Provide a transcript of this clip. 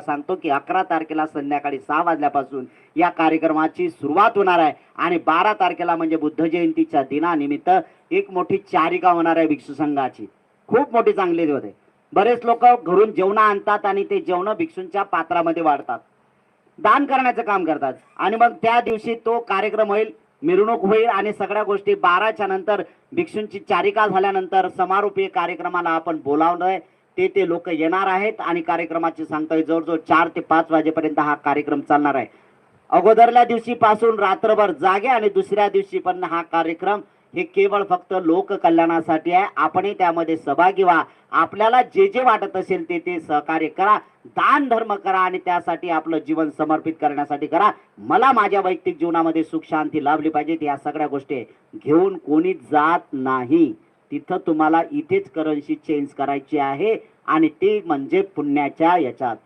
सांगतो की अकरा तारखेला संध्याकाळी सहा वाजल्यापासून या कार्यक्रमाची सुरुवात होणार आहे. आणि बारा तारखेला म्हणजे बुद्ध जयंतीच्या दिनानिमित्त एक मोठी चारिका होणार आहे भिक्षू संघाची. खूप मोठी चांगली होते. बरेच लोक घरून जेवण आणतात आणि ते जेवण भिक्षूंच्या पात्रामध्ये वाढतात. दान करण्याचं काम करतात. आणि मग त्या दिवशी तो कार्यक्रम होईल मिरवणूक होईल आणि सगळ्या गोष्टी बाराच्या नंतर भिक्षूंची चारिका झाल्यानंतर समारोपीय कार्यक्रमाला आपण बोलावलंय ते ते लोक येणार आहेत आणि कार्यक्रमाची सांगतोय जवळजवळ चार ते पाच वाजेपर्यंत हा कार्यक्रम चालणार आहे. अगोदरल्या दिवशीपासून रात्रभर जागे आणि दुसऱ्या दिवशी पण हा कार्यक्रम हे केवळ फक्त लोककल्याणासाठी आहे. आपणही त्यामध्ये सहभागी व्हा. आपल्याला जे जे वाटत असेल ते ते सहकार्य करा. दान धर्म करा आणि त्यासाठी आपलं जीवन समर्पित करण्यासाठी करा. मला माझ्या वैयक्तिक जीवनामध्ये सुख शांती लाभली पाहिजेत या सगळ्या गोष्टी घेऊन कोणी जात नाही. तिथं तुम्हाला इथेच करन्सी चेंज करायची आहे. आणि ती म्हणजे पुण्याच्या याच्यात.